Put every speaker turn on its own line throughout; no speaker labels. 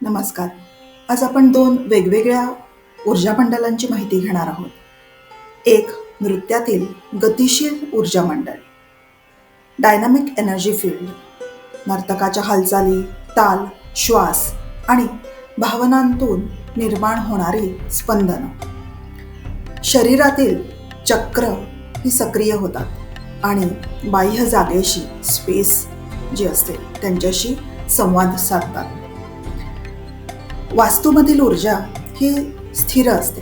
नमस्कार. आज आपण दोन वेगवेगळ्या ऊर्जा मंडलांची माहिती घेणार आहोत. एक नृत्यातील गतिशील ऊर्जा मंडळ. डायनामिक एनर्जी फील्ड नर्तकाच्या हालचाली ताल श्वास आणि भावनांतून निर्माण होणारी स्पंदनं. शरीरातील चक्र ही सक्रिय होतात आणि बाह्य जागेशी स्पेस जी असते त्यांच्याशी संवाद साधतात. वास्तूमधील ऊर्जा ही स्थिर असते.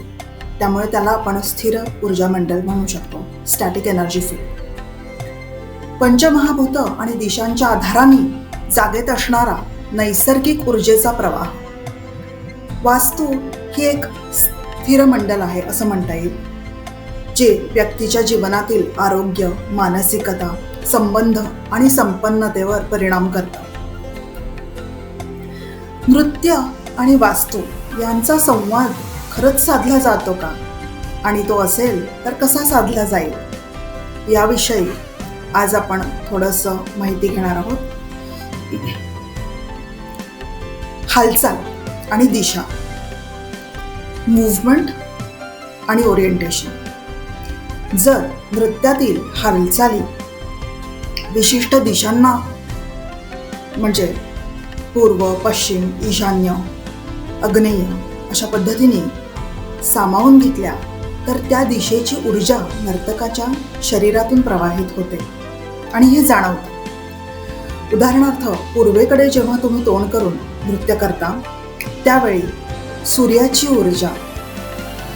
त्यामुळे त्याला आपण स्थिर ऊर्जा मंडल म्हणू शकतो स्टॅटिक एनर्जी फील्ड पंचमहाभूत आणि दिशांच्या आधाराने जागेत असणारा नैसर्गिक ऊर्जेचा प्रवाह. वास्तू ही एक स्थिर मंडल आहे असं म्हणता येईल जे व्यक्तीच्या जीवनातील आरोग्य मानसिकता संबंध आणि संपन्नतेवर परिणाम करतात नृत्य आणि वास्तू यांचा संवाद खरंच साधला जातो का? आणि तो असेल तर कसा साधला जाईल? याविषयी आज आपण थोडंसं माहिती घेणार आहोत. हालचाल आणि दिशा. मूव्हमेंट आणि ओरिएंटेशन जर नृत्यातील हालचाली विशिष्ट दिशांना म्हणजे पूर्व पश्चिम ईशान्य अग्नेय अशा पद्धतीने सामावून घेतल्या तर त्या दिशेची ऊर्जा नर्तकाच्या शरीरातून प्रवाहित होते. आणि हे जाणवतं. उदाहरणार्थ पूर्वेकडे जेव्हा तुम्ही तोंड करून नृत्य करता त्यावेळी सूर्याची ऊर्जा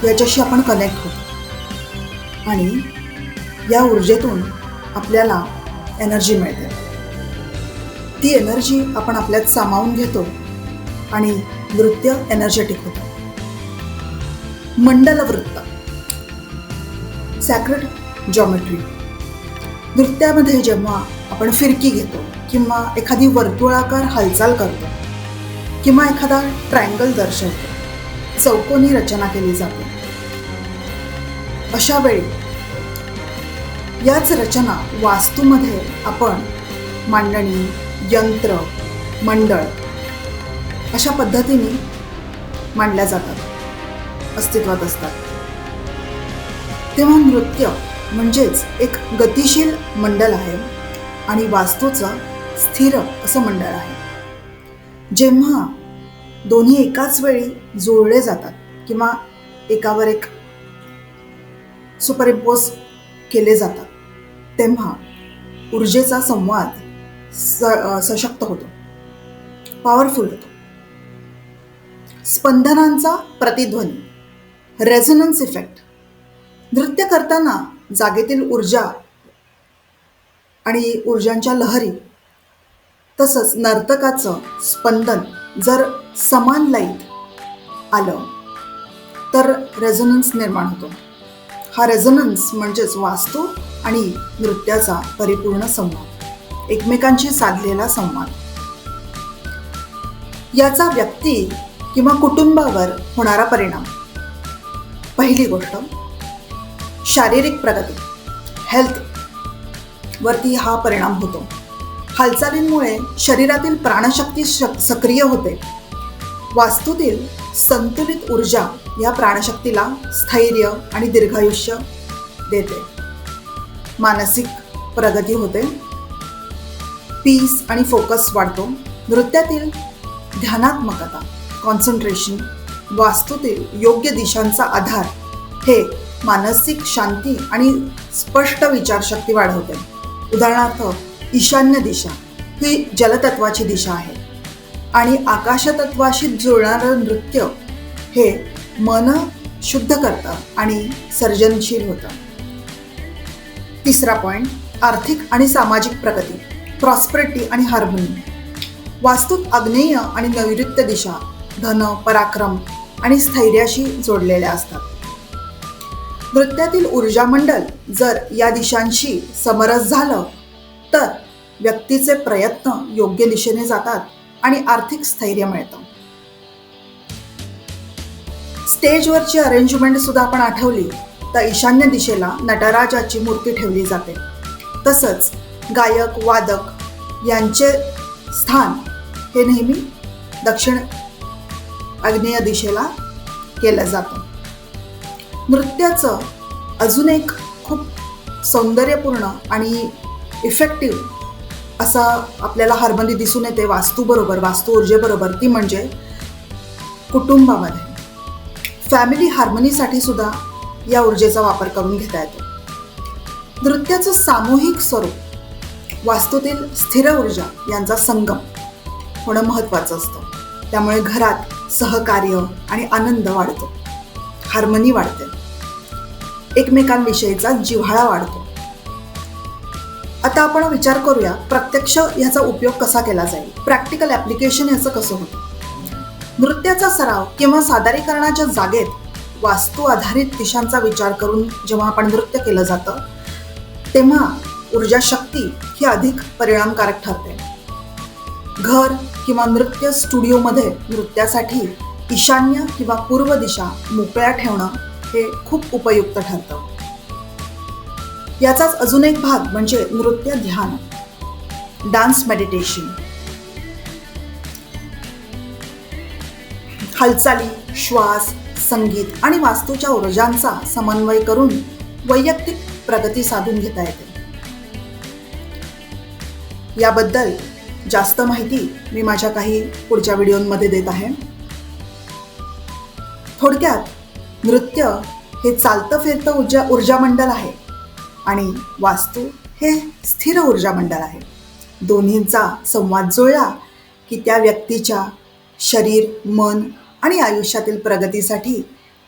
याच्याशी आपण कनेक्ट होतो. आणि या ऊर्जेतून आपल्याला एनर्जी मिळते. ती एनर्जी आपण आपल्यात सामावून घेतो आणि नृत्य एनर्जेटिक होतं. मंडल वृत्त. सॅक्रेट जॉमेट्री नृत्यामध्ये जेव्हा आपण फिरकी घेतो किंवा एखादी वर्तुळाकार हालचाल करतो किंवा एखादा ट्रायंगल दर्शवतो चौकोनी रचना केली जाते. अशा वेळी याच रचना वास्तूमध्ये आपण मांडणी यंत्र मंडळ अशा पद्धतीने मांडल्या जातात अस्तित्वात असतात. तेव्हा नृत्य म्हणजेच एक गतिशील मंडल आहे आणि वास्तूचं स्थिर असं मंडळ आहे. जेव्हा दोन्ही एकाच वेळी जोडले जातात किंवा एकावर एक सुपरइम्पोज केले जातात तेव्हा ऊर्जेचा संवाद स सशक्त होतो. पॉवरफुल होतो. स्पंदनांचा प्रतिध्वनी. रेझोनन्स इफेक्ट नृत्य करताना जागेतील ऊर्जा आणि ऊर्जांच्या लहरी तसंच नर्तकाचं स्पंदन जर समान लाईत आलं तर रेझोनन्स निर्माण होतो. हा रेझोनन्स म्हणजेच वास्तू आणि नृत्याचा परिपूर्ण संवाद. एकमेकांशी साधलेला संवाद. याचा व्यक्ती किंवा कुटुंबावर होणारा परिणाम. पहिली गोष्ट शारीरिक प्रगती हेल्थ वरती हा परिणाम होतो. हालचालींमुळे शरीरातील प्राणशक्ती शक सक्रिय होते. वास्तूतील संतुलित ऊर्जा या प्राणशक्तीला स्थैर्य आणि दीर्घायुष्य देते. मानसिक प्रगती होते. पीस आणि फोकस वाढतो. नृत्यातील ध्यानात्मकता कॉन्सन्ट्रेशन वास्तूतील योग्य दिशांचा आधार हे मानसिक शांती आणि स्पष्ट विचारशक्ती वाढवते. उदाहरणार्थ ईशान्य दिशा ही जलतत्वाची दिशा आहे. आणि आकाशतत्वाशी जुळणारं नृत्य हे मन शुद्ध करतं आणि सर्जनशील होतं. तिसरा पॉईंट आर्थिक आणि सामाजिक प्रगती प्रॉस्पेरिटी आणि हार्मोनी वास्तूत आग्नेय आणि नैऋत्य दिशा धन पराक्रम आणि स्थैर्याशी जोडलेल्या असतात. नृत्यातील ऊर्जा मंडल जर या दिशांशी समरस झालं तर व्यक्तीचे प्रयत्न योग्य दिशेने जातात आणि आर्थिक स्थैर्य मिळतं. स्टेजवरची अरेंजमेंट सुद्धा आपण आठवली तर ईशान्य दिशेला नटराजाची मूर्ती ठेवली जाते. तसंच गायक वादक यांचे स्थान हे नेहमी दक्षिण आग्नेय दिशेला केलं जातं. नृत्याचं अजून एक खूप सौंदर्यपूर्ण आणि इफेक्टिव्ह असं आपल्याला हार्मनी दिसून येते वास्तूबरोबर वास्तू ऊर्जेबरोबर ती म्हणजे कुटुंबामध्ये. फॅमिली हार्मनीसाठी सुद्धा या ऊर्जेचा वापर करून घेता येतो. नृत्याचं सामूहिक स्वरूप वास्तूतील स्थिर ऊर्जा यांचा संगम होणं महत्त्वाचं असतं. त्यामुळे घरात सहकार्य आणि आनंद वाढतो. हार्मनी वाढते. एकमेकांविषयीचा जिव्हाळा वाढतो. आता आपण विचार करूया प्रत्यक्ष ह्याचा उपयोग कसा केला जाईल? प्रॅक्टिकल ॲप्लिकेशन याचं कसं होतं? नृत्याचा सराव किंवा सादरीकरणाच्या जागेत वास्तू आधारित दिशांचा विचार करून जेव्हा आपण नृत्य केलं जातं तेव्हा ऊर्जा शक्ती ही अधिक परिणामकारक ठरते. घर किंवा नृत्य स्टुडिओमध्ये नृत्यासाठी ईशान्य किंवा पूर्व दिशा मोकळ्या ठेवणं हे खूप उपयुक्त ठरतं. याचाच अजून एक भाग म्हणजे नृत्य ध्यान. डान्स मेडिटेशन हालचाली श्वास संगीत आणि वास्तूच्या ऊर्जांचा समन्वय करून वैयक्तिक प्रगती साधून घेता येते. याबद्दल जास्त माहिती मी माझ्या काही पुढच्या व्हिडिओमध्ये देत आहे. थोडक्यात नृत्य हे चालतं फिरतं ऊर्जा ऊर्जा मंडल आहे आणि वास्तू हे स्थिर ऊर्जा मंडळ आहे. दोन्हींचा संवाद जुळला की त्या व्यक्तीच्या शरीर मन आणि आयुष्यातील प्रगतीसाठी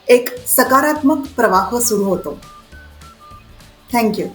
एक सकारात्मक प्रवाह सुरू होतो. थँक्यू.